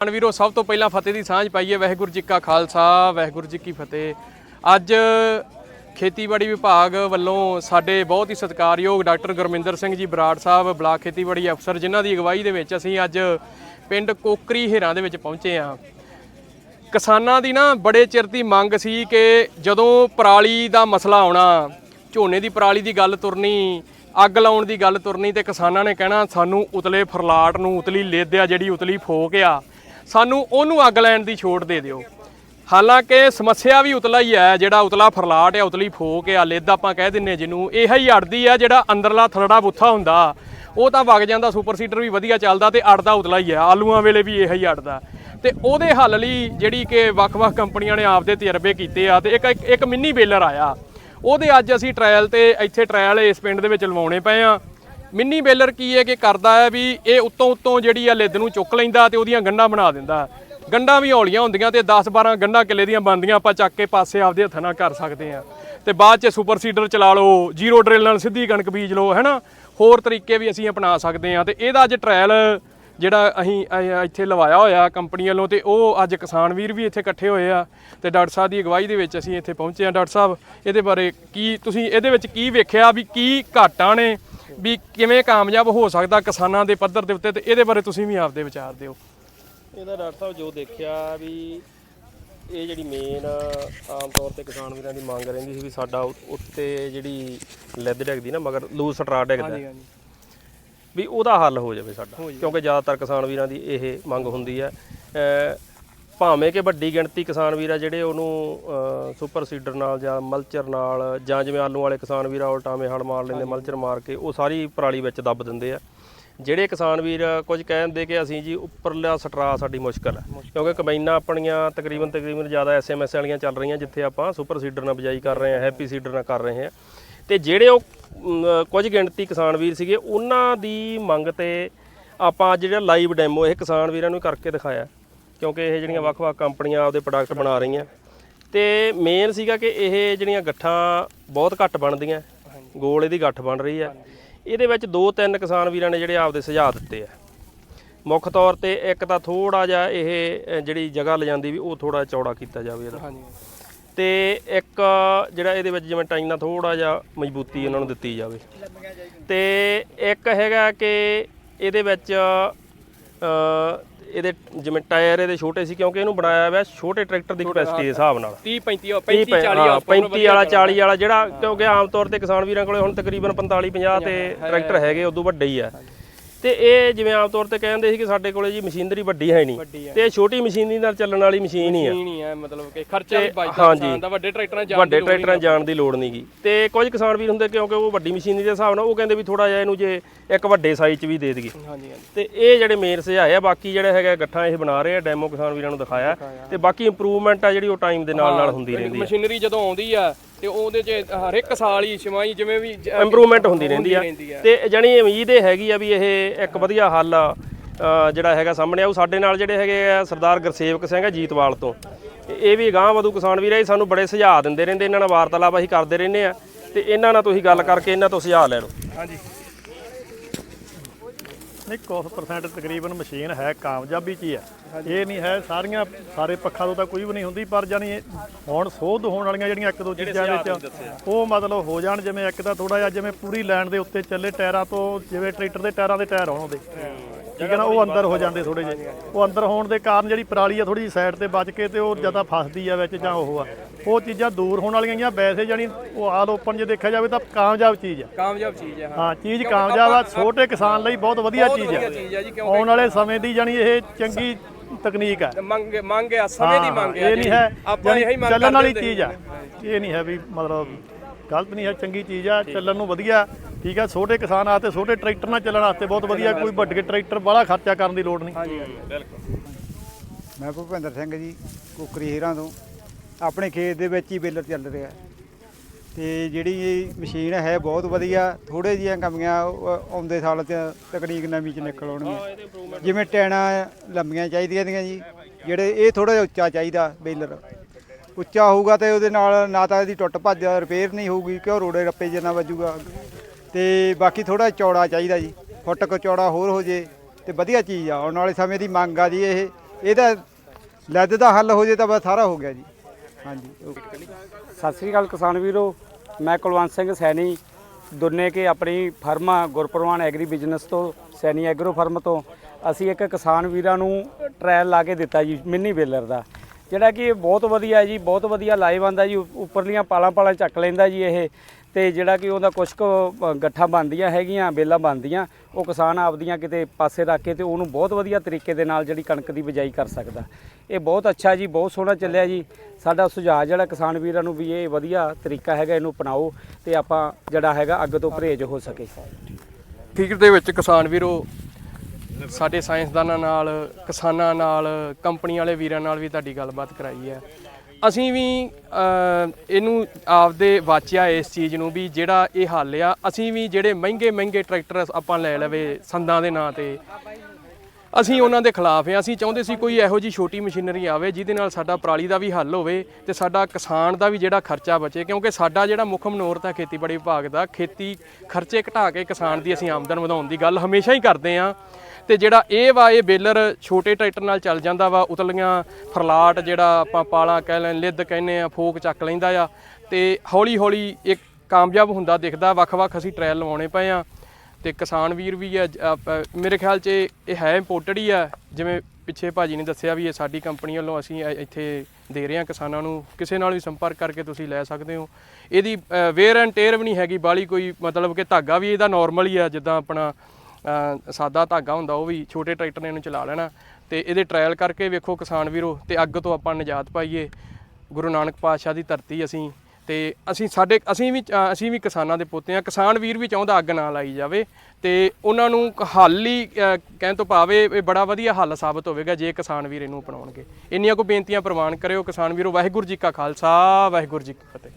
ਕਿਸਾਨ ਵੀਰੋ, ਸਭ ਤੋਂ ਪਹਿਲਾਂ ਫਤਿਹ ਦੀ ਸਾਂਝ ਪਾਈਏ। ਵਾਹਿਗੁਰੂ ਜੀ ਕਾ ਖਾਲਸਾ, ਵਾਹਿਗੁਰੂ ਜੀ ਕੀ ਫਤਿਹ। ਅੱਜ ਖੇਤੀਬਾੜੀ ਵਿਭਾਗ ਵੱਲੋਂ ਸਾਡੇ ਬਹੁਤ ਹੀ ਸਤਿਕਾਰਯੋਗ ਡਾਕਟਰ ਗੁਰਮਿੰਦਰ ਸਿੰਘ ਜੀ ਬਰਾੜ ਸਾਹਿਬ, ਬਲਾਕ ਖੇਤੀਬਾੜੀ ਅਫਸਰ, ਜਿਨ੍ਹਾਂ ਦੀ ਅਗਵਾਈ ਦੇ ਵਿੱਚ ਅਸੀਂ ਅੱਜ ਪਿੰਡ ਕੋਕਰੀ ਹੀਰਾਂ ਦੇ ਵਿੱਚ ਪਹੁੰਚੇ ਹਾਂ। ਕਿਸਾਨਾਂ ਦੀ ਨਾ ਬੜੇ ਚਿਰ ਦੀ ਮੰਗ ਸੀ ਕਿ ਜਦੋਂ ਪਰਾਲੀ ਦਾ ਮਸਲਾ ਆਉਣਾ, ਝੋਨੇ ਦੀ ਪਰਾਲੀ ਦੀ ਗੱਲ ਤੁਰਨੀ, ਅੱਗ ਲਾਉਣ ਦੀ ਗੱਲ ਤੁਰਨੀ ਤੇ ਕਿਸਾਨਾਂ ਨੇ ਕਹਿਣਾ, ਸਾਨੂੰ ਉਤਲੇ ਫਰਲਾਟ ਨੂੰ, ਉਤਲੀ ਲਿੱਦ ਆ ਜਿਹੜੀ ਉਤਲੀ ਫੋਕ ਆ ਸਾਨੂੰ ਉਹਨੂੰ ਅੱਗ ਲੈਣ ਦੀ ਛੋਟ ਦੇ ਦਿਓ। ਹਾਲਾਂਕਿ ਸਮੱਸਿਆ ਵੀ ਉਤਲਾ ਹੀ ਹੈ, ਜਿਹੜਾ ਉਤਲਾ ਫਰਲਾਟ ਆ ਉਤਲੀ ਫੋਕ ਆ ਲਿੱਦ ਆਪਾਂ ਕਹਿ ਦਿੰਨੇ ਜਿਹਨੂੰ, ਇਹ ਹੀ ਅੜਦੀ ਆ ਜਿਹੜਾ ਅੰਦਰਲਾ ਥਰੜਾ ਬੁੱਥਾ ਹੁੰਦਾ। ਉਹ ਤਾਂ ਵਗ ਜਾਂਦਾ, ਸੁਪਰ ਸੀਡਰ ਵੀ ਵਧੀਆ ਚੱਲਦਾ ਤੇ ਅੜਦਾ ਉਤਲਾ ਹੀ ਆ ਆਲੂਆਂ ਵੇਲੇ ਵੀ ਇਹ ਹੀ ਅੜਦਾ। ਤੇ ਉਹਦੇ ਹੱਲ ਲਈ ਜਿਹੜੀ ਕਿ ਵੱਖ-ਵੱਖ ਕੰਪਨੀਆਂ ਨੇ ਆਪਦੇ ਤਜਰਬੇ ਕੀਤੇ ਆ, ਤੇ ਇੱਕ ਇੱਕ- ਇੱਕ ਮਿੰਨੀ ਬੇਲਰ ਆਇਆ। ਉਹਦੇ ਅੱਜ ਅਸੀਂ ਟ੍ਰਾਇਲ ਤੇ ਇੱਥੇ ਟ੍ਰਾਇਲ ਇਸ ਪਿੰਡ ਦੇ ਵਿੱਚ ਲਵਾਉਣੇ ਪਏ ਆ। ਮਿੰਨੀ ਬੇਲਰ ਕੀ ਹੈ ਕਿ ਕਰਦਾ ਹੈ ਵੀ ਇਹ ਉੱਤੋਂ ਉੱਤੋਂ ਜਿਹੜੀ ਆ ਲਿੱਦ ਨੂੰ ਚੁੱਕ ਲੈਂਦਾ ਤੇ ਉਹਦੀਆਂ ਗੰਢਾਂ ਬਣਾ ਦਿੰਦਾ। ਗੰਢਾਂ ਵੀ ਹੌਲੀਆਂ ਹੁੰਦੀਆਂ ਤੇ 10 12 ਗੰਢਾਂ ਕਿੱਲੇ ਦੀਆਂ ਬਣਦੀਆਂ ਆਪਾਂ ਚੱਕ ਕੇ ਪਾਸੇ ਆਪਦੇ ਹੱਥਾਂ ਨਾਲ ਕਰ ਸਕਦੇ ਆ ਤੇ ਬਾਅਦ ਚ ਸੁਪਰ ਸੀਡਰ ਚਲਾ ਲਓ, ਜ਼ੀਰੋ ਡਰਿਲ ਨਾਲ ਸਿੱਧੀ ਕਣਕ ਬੀਜ ਲਓ, ਹੈਨਾ? ਹੋਰ ਤਰੀਕੇ ਵੀ ਅਸੀਂ ਅਪਣਾ ਸਕਦੇ ਆ ਤੇ ਇਹਦਾ ਅੱਜ ਟ੍ਰਾਇਲ ਜਿਹੜਾ ਅਸੀਂ ਇੱਥੇ ਲਵਾਇਆ ਹੋਇਆ ਕੰਪਨੀ ਵੱਲੋਂ ਤੇ ਉਹ ਅੱਜ ਕਿਸਾਨ ਵੀਰ ਵੀ ਇੱਥੇ ਇਕੱਠੇ ਹੋਏ ਆ ਤੇ ਡਾਕਟਰ ਸਾਹਿਬ ਦੀ ਅਗਵਾਈ ਦੇ ਵਿੱਚ ਅਸੀਂ ਇੱਥੇ ਪਹੁੰਚੇ ਆ ਡਾਕਟਰ ਸਾਹਿਬ, ਇਹਦੇ ਬਾਰੇ ਕੀ ਤੁਸੀਂ, ਇਹਦੇ ਵਿੱਚ ਕੀ ਵੇਖਿਆ ਵੀ ਕੀ ਘਾਟਾਂ ਨੇ ਵੀ ਕਿਵੇਂ ਕਾਮਯਾਬ ਹੋ ਸਕਦਾ ਕਿਸਾਨਾਂ ਦੇ ਪੱਧਰ ਦੇ ਉੱਤੇ ਤੇ ਇਹਦੇ ਬਾਰੇ ਤੁਸੀਂ ਵੀ ਆਪਦੇ ਵਿਚਾਰ ਦਿਓ। ਇਹਦਾ ਡਾਕਟਰ ਸਾਹਿਬ ਜੋ ਦੇਖਿਆ ਵੀ ਇਹ ਜਿਹੜੀ ਮੇਨ ਆਮ ਤੌਰ ਤੇ ਕਿਸਾਨ ਵੀਰਾਂ ਦੀ ਮੰਗ ਰਹਿੰਦੀ ਸੀ ਵੀ ਸਾਡਾ ਉੱਤੇ ਜਿਹੜੀ ਲਿੱਦ ਡਿੱਗਦੀ ਨਾ ਮਗਰ ਲੂਜ਼ ਸਟਰਾ ਡਿੱਗਦਾ। ਵੀ ਉਹਦਾ ਹੱਲ ਹੋ ਜਾਵੇ ਸਾਡਾ। ਕਿਉਂਕਿ ਜ਼ਿਆਦਾਤਰ ਕਿਸਾਨ ਵੀਰਾਂ ਦੀ ਇਹ ਮੰਗ ਹੁੰਦੀ ਹੈ। ਭਾਵੇਂ ਕਿ ਵੱਡੀ ਗਿਣਤੀ ਕਿਸਾਨ ਵੀਰ ਆ ਜਿਹੜੇ ਉਹਨੂੰ ਸੁਪਰ ਸੀਡਰ ਨਾਲ ਜਾਂ ਮਲਚਰ ਨਾਲ ਜਾਂ ਜਿਵੇਂ ਆਲੂ ਵਾਲੇ ਕਿਸਾਨ ਵੀਰ ਆ ਉਲਟਾਵੇਂ ਹਲ ਮਾਰ ਲੈਂਦੇ ਮਲਚਰ ਮਾਰ ਕੇ ਉਹ ਸਾਰੀ ਪਰਾਲੀ ਵਿੱਚ ਦੱਬ ਦਿੰਦੇ ਆ। ਜਿਹੜੇ ਕਿਸਾਨ ਵੀਰ ਕੁਝ ਕਹਿੰਦੇ ਕਿ ਅਸੀਂ ਜੀ ਉੱਪਰਲਾ ਸਟਰਾ ਸਾਡੀ ਮੁਸ਼ਕਲ ਹੈ ਕਿਉਂਕਿ ਕੰਬਾਈਨਾਂ ਆਪਣੀਆਂ ਤਕਰੀਬਨ ਤਕਰੀਬਨ ਜ਼ਿਆਦਾ ਐਸਐਮਐਸ ਵਾਲੀਆਂ ਚੱਲ ਰਹੀਆਂ ਜਿੱਥੇ ਆਪਾਂ ਸੁਪਰ ਸੀਡਰ ਨਾਲ ਬਿਜਾਈ ਕਰ ਰਹੇ ਹਾਂ ਹੈਪੀ ਸੀਡਰ ਨਾਲ ਕਰ ਰਹੇ ਹਾਂ। ਤੇ ਜਿਹੜੇ ਉਹ ਕੁਝ ਗਿਣਤੀ ਕਿਸਾਨ ਵੀਰ ਸੀਗੇ ਉਹਨਾਂ ਦੀ ਮੰਗ ਤੇ ਆਪਾਂ ਅੱਜ ਜਿਹੜਾ ਲਾਈਵ ਡੈਮੋ ਇਹ ਕਿਸਾਨ ਵੀਰਾਂ ਨੂੰ ਕਰਕੇ ਦਿਖਾਇਆ। ਕਿਉਂਕਿ ਇਹ ਜਿਹੜੀਆਂ ਵੱਖ-ਵੱਖ ਕੰਪਨੀਆਂ ਆਪਦੇ ਪ੍ਰੋਡਕਟ ਬਣਾ ਰਹੀਆਂ। ਤੇ ਮੇਨ ਸੀਗਾ ਕਿ ਇਹ ਜਿਹੜੀਆਂ ਗੱਠਾਂ ਬਹੁਤ ਘੱਟ ਬਣਦੀਆਂ। ਗੋਲ ਇਹਦੀ ਗੱਠ ਬਣ ਰਹੀ ਹੈ ਇਹਦੇ ਵਿੱਚ ਦੋ ਤਿੰਨ ਕਿਸਾਨ ਵੀਰਾਂ ਨੇ ਜਿਹੜੇ ਆਪਦੇ ਸੁਝਾਅ ਦਿੱਤੇ ਆ। ਮੁੱਖ ਤੌਰ ਤੇ ਇੱਕ ਤਾਂ ਥੋੜਾ ਜਿਹਾ ਇਹ ਜਿਹੜੀ ਜਗ੍ਹਾ ਲਿਜਾਂਦੀ ਵੀ ਉਹ ਥੋੜਾ ਚੌੜਾ ਕੀਤਾ ਜਾਵੇ ਇਹਦਾ। ਹਾਂਜੀ। ਤੇ ਇੱਕ ਜਿਹੜਾ ਇਹਦੇ ਵਿੱਚ ਜਿਵੇਂ ਟਾਈਨਾ ਥੋੜਾ ਜਿਹਾ ਮਜ਼ਬੂਤੀ ਉਹਨਾਂ ਨੂੰ ਦਿੱਤੀ ਜਾਵੇ। ਤੇ ਇੱਕ ਹੈਗਾ ਕਿ ਇਹਦੇ ਵਿੱਚ ਇਹਦੇ ਜਿਵੇਂ ਟਾਇਰ ਇਹਦੇ ਛੋਟੇ ਸੀ ਕਿਉਂਕਿ ਇਹਨੂੰ ਬਣਾਇਆ ਹੋਇਆ ਛੋਟੇ ਟਰੈਕਟਰ ਦੀ ਕਪੈਸਿਟੀ ਦੇ ਹਿਸਾਬ ਨਾਲ। 30 35 35 40 ਹਾਂ, 35 ਵਾਲਾ 40 ਵਾਲਾ ਜਿਹੜਾ ਕਿਉਂਕਿ ਆਮ ਤੌਰ ਤੇ ਕਿਸਾਨ ਵੀਰਾਂ ਕੋਲੇ ਹੁਣ ਤਕਰੀਬਨ 45 50 ਤੇ ਟਰੈਕਟਰ ਹੈਗੇ ਉਦੋਂ ਵੱਡੇ ਹੀ ਆ। ਤੇ ਇਹ ਜਿਵੇਂ ਆਮ ਤੌਰ ਤੇ ਕਹਿੰਦੇ ਸੀ ਕਿ ਸਾਡੇ ਕੋਲੇ ਜੀ ਮਸ਼ੀਨਰੀ ਵੱਡੀ ਹੈ ਨਹੀਂ। ਤੇ ਇਹ ਛੋਟੀ ਮਸ਼ੀਨਰੀ ਨਾਲ ਚੱਲਣ ਵਾਲੀ ਮਸ਼ੀਨ ਹੀ ਆ ਨਹੀਂ ਨਹੀਂ ਹੈ ਮਤਲਬ ਕਿ ਖਰਚਾ ਵੀ ਬਚਦਾ। ਕਿਸਾਨ ਦਾ ਵੱਡੇ ਟਰੈਕਟਰਾਂ ਚ ਵੱਡੇ ਟਰੈਕਟਰਾਂ ਜਾਣ ਦੀ ਲੋੜ ਨਹੀਂਗੀ ਤੇ ਕੁਝ ਕਿਸਾਨ ਵੀਰ ਹੁੰਦੇ ਕਿਉਂਕਿ ਉਹ ਵੱਡੀ ਮਸ਼ੀਨਰੀ ਦੇ ਹਿਸਾਬ ਨਾਲ ਉਹ ਕਹਿੰਦੇ ਵੀ ਥੋੜਾ ਜਿਹਾ ਇਹਨੂੰ ਜੇ ਇੱਕ ਵੱਡੇ ਸਾਈਜ਼ 'ਚ ਵੀ ਦੇ ਦਈਏ। ਹਾਂਜੀ ਹਾਂਜੀ। ਤੇ ਇਹ ਜਿਹੜੇ ਮੇਨ ਸੁਝਾਅ ਆ ਬਾਕੀ ਜਿਹੜੇ ਹੈਗਾ ਗੱਠਾਂ ਇਹ ਬਣਾ ਰਹੇ ਆ ਡੈਮੋ ਕਿਸਾਨ ਵੀਰਾਂ ਨੂੰ ਦਿਖਾਇਆ। ਤੇ ਬਾਕੀ ਇੰਪਰੂਵਮੈਂਟ ਆ ਜਿਹੜੀ ਉਹ ਟਾਈਮ ਦੇ ਨਾਲ ਨਾਲ ਹੁੰਦੀ ਰਹਿੰਦੀ ਹੈ ਮਸ਼ੀਨਰੀ ਜਦੋਂ ਆਉਂਦੀ ਆ ਤੇ ਉਹਦੇ ਚ ਹਰ ਇੱਕ ਸਾਲ ਹੀ ਛਮਾਈ ਜਿਵੇਂ ਵੀ ਜ- ਇੰਪਰੂਵਮੈਂਟ ਹੁੰਦੀ ਰਹਿੰਦੀ ਆ। ਰਹਿੰਦੀ ਆ। ਤੇ ਜਾਨੀ ਉਮੀਦ ਇਹ ਹੈਗੀ ਆ ਵੀ ਇਹ ਇੱਕ ਵਧੀਆ ਹੱਲ ਆ, ਅ, ਜਿਹੜਾ ਹੈਗਾ ਸਾਹਮਣੇ ਆਉ ਸਾਡੇ ਨਾਲ ਜਿਹੜੇ ਹੈਗੇ ਆ ਸਰਦਾਰ ਗੁਰਸੇਵਕ ਸਿੰਘ ਆ ਜੀਤਵਾਲ ਤੋਂ। ਇਹ- ਇਹ ਵੀ ਗਾਂ ਵਧੂ ਕਿਸਾਨ ਵੀਰ ਆ ਇਹ ਸਾਨੂੰ ਬੜੇ ਸੁਝਾਅ ਦਿੰਦੇ ਰਹਿੰਦੇ ਇਹਨਾਂ ਨਾਲ ਵਾਰਤਾਲਾਪ ਅਸੀਂ ਕਰਦੇ ਰਹਿੰਦੇ ਆ। ਤੇ ਇਹਨਾਂ ਨਾਲ ਤੁਸੀਂ ਗੱਲ ਕਰਕੇ ਇਹਨਾਂ ਤੋਂ ਸੁਝਾਅ ਲੈ ਲਓ। ਹਾਂਜੀ। ਨਹੀਂ ਕੁਝ ਪਰਸੈਂਟ ਤਕਰੀਬਨ ਮਸ਼ੀਨ ਹੈ ਕਾਮਯਾਬੀ ਚ ਹੀ ਹੈ। ਇਹ ਨਹੀਂ ਹੈ ਸਾਰੀਆਂ ਸਾਰੇ ਪੱਖਾਂ ਤੋਂ ਤਾਂ ਕੋਈ ਵੀ ਨਹੀਂ ਹੁੰਦੀ ਪਰ ਜਾਨੀ ਹੁਣ ਸੋਧ ਹੋਣ ਵਾਲੀਆਂ ਜਿਹੜੀਆਂ ਇੱਕ ਦੋ ਚੀਜ਼ਾਂ ਵਿੱਚ ਉਹ ਮਤਲਬ ਹੋ ਜਾਣ ਜਿਵੇਂ ਇੱਕ ਤਾਂ ਥੋੜਾ ਜਿਹਾ ਜਿਵੇਂ ਪੂਰੀ ਲਾਈਨ ਦੇ ਉੱਤੇ ਚੱਲੇ ਟਾਇਰਾਂ ਤੋਂ ਜਿਵੇਂ ਟਰੈਕਟਰ ਦੇ ਟਾਇਰਾਂ ਦੇ ਟਾਇਰ ਹੋਣ ਉਹਦੇ। ਠੀਕ ਹੈ ਨਾ ਉਹ ਅੰਦਰ ਹੋ ਜਾਂਦੇ ਥੋੜੇ ਜਿਹੇ। ਉਹ ਅੰਦਰ ਹੋਣ ਦੇ ਕਾਰਨ ਜਿਹੜੀ ਪਰਾਲੀ ਆ ਥੋੜੀ ਜਿਹੀ ਸਾਈਡ ਤੇ ਬਚ ਕੇ ਤੇ ਉਹ ਜ਼ਿਆਦਾ ਫਸਦੀ ਆ ਵਿੱਚ ਜਾਂ ਉਹ ਆ। ਉਹ ਚੀਜ਼ਾਂ ਦੂਰ ਹੋਣ ਵਾਲੀਆਂ ਆ ਵੈਸੇ ਜਾਨੀ ਉਹ ਆਲ ਓਪਨ ਜੇ ਦੇਖਿਆ ਜਾਵੇ ਤਾਂ ਕਾਮਯਾਬ ਚੀਜ਼ ਆ। ਕਾਮਯਾਬ ਚੀਜ਼ ਹੈ ਹਾਂ। ਹਾਂ ਚੀਜ਼ ਕਾਮਯਾਬ ਆ ਛੋਟੇ ਕਿਸਾਨ ਲਈ ਬਹੁਤ ਵਧੀਆ ਚੀਜ਼ ਆ। ਹੈ ਆਉਣ ਵਾਲੇ ਸਮੇਂ ਦੀ ਜਾਨੀ ਇਹ ਚੰਗੀ ਤਕਨੀਕ ਆ। ਕਿਉਂ ਮੰਗ ਮੰਗ ਆ ਸਮੇਂ ਦੀ ਮੰਗ ਆ ਇਹ ਨਹੀਂ ਹੈ ਆਪਾਂ ਇਹੀ ਮੰਗ ਚੱਲਣ ਵਾਲੀ ਚੀਜ਼ ਆ। ਇਹ ਨਹੀਂ ਹੈ ਵੀ ਮਤਲਬ ਗਲਤ ਨਹੀਂ ਹੈ ਚੰਗੀ ਚੀਜ਼ ਆ ਚੱਲਣ ਨੂੰ ਵਧੀਆ। ਠੀਕ ਆ ਛੋਟੇ ਕਿਸਾਨ ਆਸਤੇ ਛੋਟੇ ਟਰੈਕਟਰ ਨਾਲ ਚੱਲਣ ਵਾਸਤੇ ਬਹੁਤ ਵਧੀਆ ਕੋਈ ਵੱਡੇ ਟਰੈਕਟਰ ਬੜਾ ਖਰਚਾ ਕਰਨ ਦੀ ਲੋੜ ਨਹੀਂ। ਮੈਂ ਭੁਪਿੰਦਰ ਸਿੰਘ ਜੀ ਕੁਕਰੀ ਹੀਰਾਂ ਤੋਂ। ਆਪਣੇ ਖੇਤ ਦੇ ਵਿੱਚ ਹੀ ਬੇਲਰ ਚੱਲ ਰਿਹਾ। ਤੇ ਜਿਹੜੀ ਮਸ਼ੀਨ ਹੈ ਬਹੁਤ ਵਧੀਆ। ਥੋੜੇ ਜਿਹੀਆਂ ਕਮੀਆਂ ਆਉਂਦੇ ਸਾਲ ਚ ਤਕਨੀਕ ਨਵੀਂ ਚ ਨਿਕਲ ਆਉਣਗੀਆਂ। ਜਿਵੇਂ ਟੈਣਾ ਲੰਮੀਆਂ ਚਾਹੀਦੀਆਂ ਦੀਆਂ ਜੀ। ਜਿਹੜੇ ਇਹ ਥੋੜਾ ਜਿਹਾ ਉੱਚਾ ਚਾਹੀਦਾ ਬੇਲਰ। ਉੱਚਾ ਹੋਊਗਾ ਤੇ ਉਹਦੇ ਨਾਲ ਨਾ ਤਾਂ ਇਹਦੀ ਟੁੱਟ ਭੱਜ ਰਿਪੇਅਰ ਨਹੀਂ ਹੋਊਗੀ ਕਿ ਉਹ ਰੋੜੇ ਰੱਪੇ ਜਿੰਨਾ ਵੱਜੂਗਾ। ਤੇ ਬਾਕੀ ਥੋੜਾ ਚੌੜਾ ਚਾਹੀਦਾ ਜੀ ਫੁੱਟ ਕੋ ਚੌੜਾ ਹੋਰ ਹੋ ਜੇ ਤੇ ਵਧੀਆ ਚੀਜ਼ ਆ, ਆਉਣ ਵਾਲੇ ਸਮੇਂ ਦੀ ਮੰਗ ਆ ਜੀ ਇਹ, ਇਹਦਾ ਲੈਦ ਦਾ ਹੱਲ ਹੋ ਜੇ ਤਾਂ ਬਸ ਸਾਰਾ ਹੋ ਗਿਆ ਜੀ। ਹਾਂਜੀ, ਓਕੇ। ਸਤਿ ਸ੍ਰੀ ਅਕਾਲ ਕਿਸਾਨ ਵੀਰੋ, ਮੈਂ ਕੁਲਵੰਤ ਸਿੰਘ ਸੈਣੀ, ਦੁੰਨੇ ਕੇ ਆਪਣੀ ਫਰਮ ਆ ਗੁਰਪ੍ਰਵਾਨ ਐਗਰੀ ਬਿਜ਼ਨਸ ਤੋਂ, ਸੈਣੀ ਐਗਰੋ ਫਰਮ ਤੋਂ। ਅਸੀਂ ਇੱਕ ਕਿਸਾਨ ਵੀਰਾਂ ਨੂੰ ਟ੍ਰਾਇਲ ਲਾ ਕੇ ਦਿੱਤਾ ਜੀ, ਮਿੰਨੀ ਬੇਲਰ ਦਾ। ਜਿਹੜਾ ਕਿ ਇਹ ਬਹੁਤ ਵਧੀਆ ਜੀ, ਬਹੁਤ ਵਧੀਆ ਲਾਈਵ ਆਂਦਾ ਜੀ ਉੱਪਰਲੀਆਂ ਪਾਲਾਂ ਪਾਲਾਂ ਚੱਕ ਲੈਂਦਾ ਜੀ ਇਹ। ਤੇ ਜਿਹੜਾ ਕਿ ਉਹਦਾ ਕੁਛ ਕੁ ਅ, ਗੱਠਾਂ ਬਣਦੀਆਂ ਹੈਗੀਆਂ ਬੇਲਾਂ ਬਣਦੀਆਂ ਉਹ ਕਿਸਾਨ ਆਪਦੀਆਂ ਕਿਤੇ ਪਾਸੇ ਰੱਖ ਕੇ ਤੇ ਉਹਨੂੰ ਬਹੁਤ ਵਧੀਆ ਤਰੀਕੇ ਦੇ ਨਾਲ ਜਿਹੜੀ ਕਣਕ ਦੀ ਬਿਜਾਈ ਕਰ ਸਕਦਾ। ਇਹ ਬਹੁਤ ਅੱਛਾ ਜੀ ਬਹੁਤ ਸੋਹਣਾ ਚੱਲਿਆ ਜੀ। ਸਾਡਾ ਸੁਝਾਅ ਜਿਹੜਾ ਕਿਸਾਨ ਵੀਰਾਂ ਨੂੰ ਵੀ ਇਹ ਵਧੀਆ ਤਰੀਕਾ ਹੈਗਾ ਇਹਨੂੰ ਅਪਣਾਓ ਤੇ ਆਪਾਂ ਜਿਹੜਾ ਹੈਗਾ ਅੱਗ ਤੋਂ ਪਰਹੇਜ਼ ਹੋ ਸਕੇ। ਠੀਕ ਦੇ ਵਿੱਚ ਕਿਸਾਨ ਵੀਰੋ ਸਾਡੇ ਸਾਇੰਸਦਾਨਾਂ ਨਾਲ ਕਿਸਾਨਾਂ ਨਾਲ ਕੰਪਨੀ ਵਾਲੇ ਵੀਰਾਂ ਨਾਲ ਵੀ ਤੁਹਾਡੀ ਗੱਲਬਾਤ ਕਰਾਈ ਹੈ। ਅਸੀਂ ਵੀ ਇਹਨੂੰ ਆਪਦੇ ਵਾਚਿਆ ਇਸ ਚੀਜ਼ ਨੂੰ ਵੀ ਜਿਹੜਾ ਇਹ ਹੱਲ ਆ, ਅਸੀਂ ਵੀ ਜਿਹੜੇ ਮਹਿੰਗੇ ਮਹਿੰਗੇ ਟਰੈਕਟਰ ਆਪਾਂ ਲੈ ਲਵੇ ਸੰਦਾਂ ਦੇ ਨਾਂ ਤੇ, ਅਸੀਂ ਉਹਨਾਂ ਦੇ ਖਿਲਾਫ ਹਾਂ ਅਸੀਂ ਚਾਹੁੰਦੇ ਸੀ ਕੋਈ ਇਹੋ ਜੀ ਛੋਟੀ ਮਸ਼ੀਨਰੀ ਆਵੇ ਜਿਹਦੇ ਨਾਲ ਸਾਡਾ ਪਰਾਲੀ ਦਾ ਵੀ ਹੱਲ ਹੋਵੇ ਤੇ ਸਾਡਾ ਕਿਸਾਨ ਦਾ ਵੀ ਜਿਹੜਾ ਖਰਚਾ ਬਚੇ, ਕਿਉਂਕਿ ਸਾਡਾ ਜਿਹੜਾ ਮੁੱਖ ਮਨੋਰਥ ਹੈ ਖੇਤੀਬਾੜੀ ਵਿਭਾਗ ਦਾ, ਖੇਤੀ ਖਰਚੇ ਘਟਾ ਕੇ ਕਿਸਾਨ ਦੀ ਅਸੀਂ ਆਮਦਨ ਵਧਾਉਣ ਦੀ ਗੱਲ ਹਮੇਸ਼ਾ ਹੀ ਕਰਦੇ ਹਾਂ ਤੇ ਜਿਹੜਾ ਇਹ ਵਾ, ਇਹ ਬੇਲਰ ਛੋਟੇ ਟਰੈਕਟਰ ਨਾਲ ਚੱਲ ਜਾਂਦਾ ਵਾ, ਉਤਲੀਆਂ ਫਰਲਾਟ ਜਿਹੜਾ ਆਪਾਂ ਪਾਲਾਂ ਕਹਿ ਲੈਂ ਲਿੱਦ ਕਹਿੰਦੇ ਆ, ਫੋਕ ਚੱਕ ਲੈਂਦਾ ਆ। ਤੇ ਹੌਲੀ ਹੌਲੀ ਇੱਕ ਕਾਮਯਾਬ ਹੁੰਦਾ ਦਿਖਦਾ, ਵੱਖ-ਵੱਖ ਅਸੀਂ ਟ੍ਰਾਇਲ ਲਵਾਉਣੇ ਪਏ ਆ। ਤੇ ਕਿਸਾਨ ਵੀਰ ਵੀ ਆ ਮੇਰੇ ਖਿਆਲ 'ਚ ਇਹ ਹੈ ਇੰਪੋਰਟਡ ਹੀ ਆ। ਜਿਵੇਂ ਪਿੱਛੇ ਭਾਜੀ ਨੇ ਦੱਸਿਆ ਵੀ ਇਹ ਸਾਡੀ ਕੰਪਨੀ ਵੱਲੋਂ ਅਸੀਂ ਇੱਥੇ ਦੇ ਰਹੇ ਹਾਂ ਕਿਸਾਨਾਂ ਨੂੰ। ਕਿਸੇ ਨਾਲ ਵੀ ਸੰਪਰਕ ਕਰਕੇ ਤੁਸੀਂ ਲੈ ਸਕਦੇ ਹੋ। ਇਹਦੀ ਵੇਅਰ ਐਂਡ ਟੇਅਰ ਵੀ ਨਹੀਂ ਹੈਗੀ ਬਾਲੀ ਕੋਈ ਮਤਲਬ ਕਿ ਧਾਗਾ ਵੀ ਇਹਦਾ ਨਾਰਮਲ ਹੀ ਆ, ਜਿੱਦਾਂ ਆਪਣਾ ਸਾਦਾ ਧਾਗਾ ਹੁੰਦਾ, ਉਹ ਵੀ ਛੋਟੇ ਟਰੈਕਟਰ ਨੇ ਇਹਨੂੰ ਚਲਾ ਲੈਣਾ। ਤੇ ਇਹਦੇ ਟ੍ਰਾਇਲ ਕਰਕੇ ਵੇਖੋ ਕਿਸਾਨ ਵੀਰੋ, ਤੇ ਅੱਗ ਤੋਂ ਆਪਾਂ ਨਿਜਾਤ ਪਾਈਏ। ਗੁਰੂ ਨਾਨਕ ਪਾਤਸ਼ਾਹ ਦੀ ਧਰਤੀ ਅਸੀਂ, ਤੇ ਅਸੀਂ ਸਾਡੇ, ਅਸੀਂ ਵੀ ਅਸੀਂ ਵੀ ਕਿਸਾਨਾਂ ਦੇ ਪੋਤੇ ਆ ਕਿਸਾਨ ਵੀਰ ਵੀ ਚਾਹੁੰਦਾ ਅੱਗ ਨਾ ਲਾਈ ਜਾਵੇ, ਤੇ ਉਹਨਾਂ ਨੂੰ ਇੱਕ ਹੱਲ ਹੀ ਕਹਿਣ ਤੋਂ ਭਾਵੇਂ ਇਹ ਬੜਾ ਵਧੀਆ ਹੱਲ ਸਾਬਤ ਹੋਵੇਗਾ ਜੇ ਕਿਸਾਨ ਵੀਰ ਇਹਨੂੰ ਅਪਣਾਉਣਗੇ। ਇੰਨੀਆਂ ਕੋ ਬੇਨਤੀਆਂ ਪ੍ਰਵਾਨ ਕਰਿਓ ਕਿਸਾਨ ਵੀਰੋ। ਵਾਹਿਗੁਰੂ ਜੀ ਕਾ ਖਾਲਸਾ, ਵਾਹਿਗੁਰੂ ਜੀ ਕੀ ਫਤਿਹ।